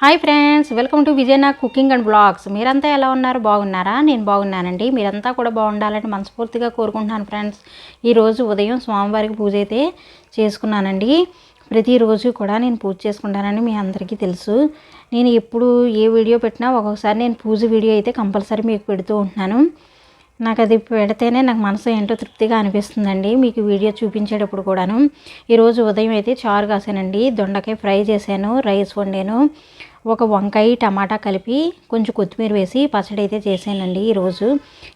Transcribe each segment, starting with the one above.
Hi friends welcome to విజయనా cooking and blogs. మీరంతా ఎలా ఉన్నారు? బాగున్నారా? నేను బాగున్నానండి. మీరంతా కూడా బాగుండాలని మనస్ఫూర్తిగా కోరుకుంటున్నాను ఫ్రెండ్స్. ఈరోజు ఉదయం స్వామివారికి పూజ అయితే చేసుకున్నానండి. ప్రతిరోజు కూడా నేను పూజ చేసుకుంటానని మీ అందరికీ తెలుసు. నేను ఎప్పుడు ఏ వీడియో పెట్టినా ఒక్కొక్కసారి నేను పూజ వీడియో అయితే కంపల్సరీ మీకు పెడుతూ ఉంటున్నాను. నాకు అది పెడితేనే నాకు మనసు ఏంటో తృప్తిగా అనిపిస్తుందండి. మీకు వీడియో చూపించేటప్పుడు కూడాను. ఈరోజు ఉదయం అయితే చారు కాసానండి. దొండకాయ ఫ్రై చేశాను రైస్ వండాను. ఒక వంకాయ టమాటా కలిపి కొంచెం కొత్తిమీర వేసి పచ్చడి అయితే చేశానండి ఈరోజు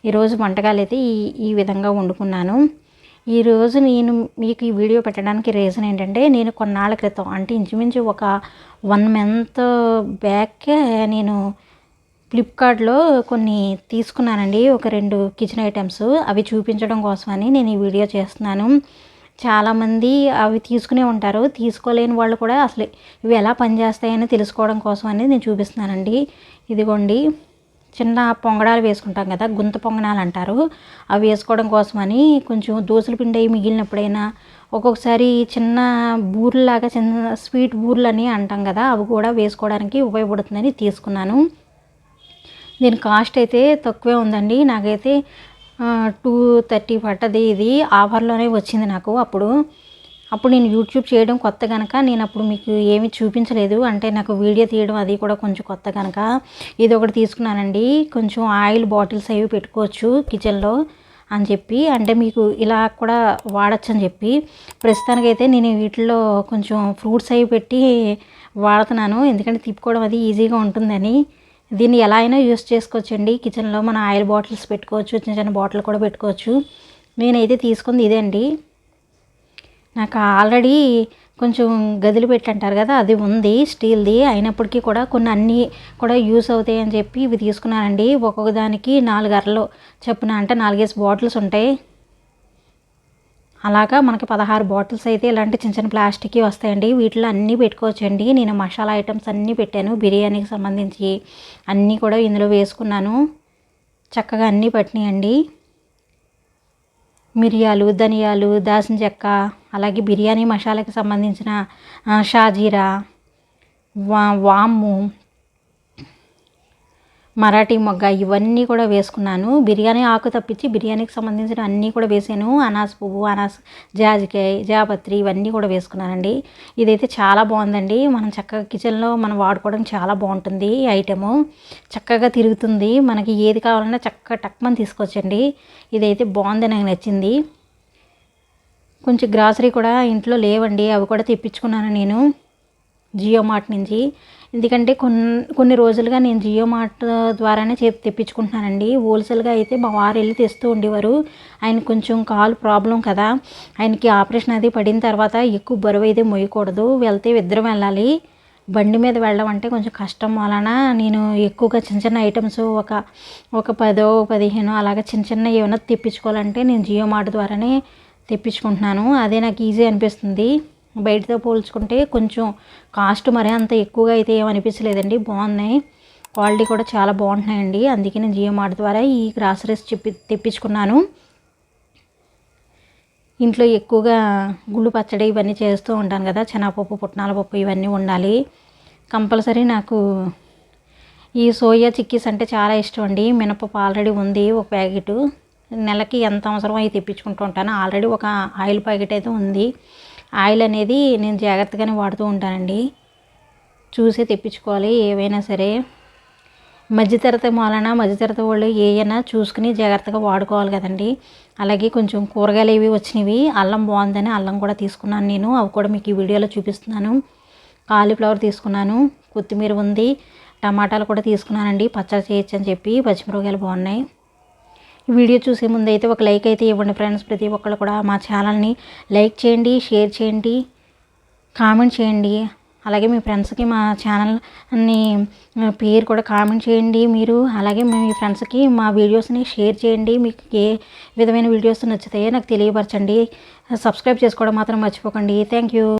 ఈరోజు వంటకాలు అయితే ఈ ఈ విధంగా వండుకున్నాను. ఈరోజు నేను మీకు ఈ వీడియో పెట్టడానికి రీజన్ ఏంటంటే నేను కొన్నాళ్ళ క్రితం అంటే ఇంచుమించు ఒక వన్ మంత్ బ్యాక్ నేను ఫ్లిప్కార్ట్లో కొన్ని తీసుకున్నానండి. ఒక రెండు కిచెన్ ఐటమ్స్ అవి చూపించడం కోసమని నేను ఈ వీడియో చేస్తున్నాను. చాలామంది అవి తీసుకునే ఉంటారు. తీసుకోలేని వాళ్ళు కూడా అసలు ఇవి ఎలా పనిచేస్తాయని తెలుసుకోవడం కోసమని నేను చూపిస్తున్నానండి. ఇదిగోండి. చిన్న పొంగడాలు వేసుకుంటాం కదా గుంత పొంగనాలు అంటారు. అవి వేసుకోవడం కోసమని కొంచెం దోసలు పిండి మిగిలినప్పుడైనా ఒక్కొక్కసారి చిన్న బూర్లాగా చిన్న స్వీట్ బూర్లు అని అంటాం కదా అవి కూడా వేసుకోవడానికి ఉపయోగపడుతుందని తీసుకున్నాను. దీని కాస్ట్ అయితే తక్కువే ఉందండి. నాకైతే టూ థర్టీ పట్టది ఇది. ఆఫర్లోనే వచ్చింది నాకు అప్పుడు. అప్పుడు నేను యూట్యూబ్ చేయడం కొత్త కనుక నేను అప్పుడు మీకు ఏమి చూపించలేదు. అంటే నాకు వీడియో తీయడం అది కూడా కొంచెం కొత్త కనుక ఇది ఒకటి తీసుకున్నానండి. కొంచెం ఆయిల్ బాటిల్స్ అవి పెట్టుకోవచ్చు కిచెన్లో అని చెప్పి. అంటే మీకు ఇలా కూడా వాడచ్చు అని చెప్పి. ప్రస్తుతానికైతే నేను వీటిల్లో కొంచెం ఫ్రూట్స్ అవి పెట్టి వాడుతున్నాను. ఎందుకంటే తిప్పుకోవడం అది ఈజీగా ఉంటుందని. దీన్ని ఎలా అయినా యూస్ చేసుకోవచ్చండి. కిచెన్లో మన ఆయిల్ బాటిల్స్ పెట్టుకోవచ్చు చిన్న చిన్న బాటిల్ కూడా పెట్టుకోవచ్చు. నేనైతే తీసుకుంది ఇదే అండి. నాకు ఆల్రెడీ కొంచెం గదిలు పెట్టంటారు కదా అది ఉంది స్టీల్ది. అయినప్పటికీ కూడా కొన్ని అన్నీ కూడా యూస్ అవుతాయి అని చెప్పి ఇవి తీసుకున్నానండి. ఒక్కొక్క దానికి నాలుగు అరలు చెప్పున అంటే నాలుగేసి బాటిల్స్ ఉంటాయి. అలాగా మనకి పదహారు బాటిల్స్ అయితే ఇలాంటి చిన్న చిన్న ప్లాస్టిక్ వస్తాయండి. వీటిలో అన్నీ పెట్టుకోవచ్చండి. నేను మసాలా ఐటమ్స్ అన్నీ పెట్టాను. బిర్యానీకి సంబంధించి అన్నీ కూడా ఇందులో వేసుకున్నాను. చక్కగా అన్నీ పట్టినాయండి. మిరియాలు ధనియాలు దాసిన చెక్క అలాగే బిర్యానీ మసాలాకి సంబంధించిన షాజీరా వా వాము మరాఠీ మొగ్గ ఇవన్నీ కూడా వేసుకున్నాను. బిర్యానీ ఆకు తప్పించి బిర్యానీకి సంబంధించిన అన్నీ కూడా వేసాను. అనాస పువ్వు అనాస జాజికాయ జాపత్రి ఇవన్నీ కూడా వేసుకున్నానండి. ఇదైతే చాలా బాగుందండి. మనం చక్కగా కిచెన్లో మనం వాడుకోవడం చాలా బాగుంటుంది ఈ ఐటెము. చక్కగా తిరుగుతుంది. మనకి ఏది కావాలన్నా చక్కగా టక్మని తీసుకొచ్చండి ఇదైతే బాగుంది నాకు నచ్చింది. కొంచెం గ్రాసరీ కూడా ఇంట్లో లేవండి. అవి కూడా తెప్పించుకున్నాను నేను. జియో మార్ట్ నుంచి. ఎందుకంటే కొన్ని కొన్ని రోజులుగా నేను జియో మార్ట్ ద్వారానే చే తెప్పించుకుంటున్నానండి. హోల్సేల్గా అయితే మా వారు వెళ్ళి తెస్తూ ఉండేవారు. ఆయన కొంచెం కాలు ప్రాబ్లం కదా. ఆయనకి ఆపరేషన్ అది పడిన తర్వాత ఎక్కువ బరువు అయితే మొయ్యకూడదు వెళ్తే ఇద్దరం వెళ్ళాలి. బండి మీద వెళ్ళడం అంటే కొంచెం కష్టం. వలన నేను ఎక్కువగా చిన్న చిన్న ఐటమ్స్ ఒక ఒక పదో పదిహేను అలాగే చిన్న చిన్న ఏమైనా తెప్పించుకోవాలంటే నేను జియో మార్ట్ ద్వారానే తెప్పించుకుంటున్నాను. అదే నాకు ఈజీ అనిపిస్తుంది. బయటతో పోల్చుకుంటే కొంచెం కాస్ట్ మరీ అంత ఎక్కువగా అయితే ఏమనిపించలేదండి బాగున్నాయి. క్వాలిటీ కూడా చాలా బాగుంటున్నాయండి. అందుకే నేను జియో మార్ట్ ద్వారా ఈ గ్రాసరీస్ చెప్పి తెప్పించుకున్నాను. ఇంట్లో ఎక్కువగా గుళ్ళు పచ్చడి ఇవన్నీ చేస్తూ ఉంటాను కదా. శనగపప్పు పుట్నాల పప్పు ఇవన్నీ ఉండాలి. కంపల్సరీ నాకు ఈ సోయా చిక్కీస్ అంటే చాలా ఇష్టం అండి. మినపప్పు ఆల్రెడీ ఉంది ఒక ప్యాకెట్. నెలకి ఎంత అవసరం అవి తెప్పించుకుంటూ ఉంటాను. ఆల్రెడీ ఒక ఆయిల్ ప్యాకెట్ అయితే ఉంది. ఆయిల్ అనేది నేను జాగ్రత్తగానే వాడుతూ ఉంటానండి. చూసే తెప్పించుకోవాలి ఏవైనా సరే. మధ్యతరగతి మూలన మధ్యతరగతి వాళ్ళు ఏవైనా చూసుకుని జాగ్రత్తగా వాడుకోవాలి కదండి. అలాగే కొంచెం కూరగాయలు ఏవి వచ్చినవి అల్లం బాగుందని అల్లం కూడా తీసుకున్నాను నేను. అవి కూడా మీకు ఈ వీడియోలో చూపిస్తున్నాను. కాలీఫ్లవర్ తీసుకున్నాను. కొత్తిమీర ఉంది. టమాటాలు కూడా తీసుకున్నానండి. పచ్చడి చేయొచ్చు అని చెప్పి పచ్చిమిరపకాయలు బాగున్నాయి. వీడియో చూసే ముందు అయితే ఒక లైక్ అయితే ఇవ్వండి ఫ్రెండ్స్. ప్రతి ఒక్కళ్ళు కూడా మా ఛానల్ని లైక్ చేయండి షేర్ చేయండి కామెంట్ చేయండి. అలాగే మీ ఫ్రెండ్స్కి మా ఛానల్ని పేరు కూడా కామెంట్ చేయండి మీరు. అలాగే మీ ఫ్రెండ్స్కి మా వీడియోస్ని షేర్ చేయండి. మీకు ఏ విధమైన వీడియోస్ నచ్చుతాయో నాకు తెలియపరచండి. సబ్స్క్రైబ్ చేసుకోవడం మాత్రం మర్చిపోకండి. Thank you.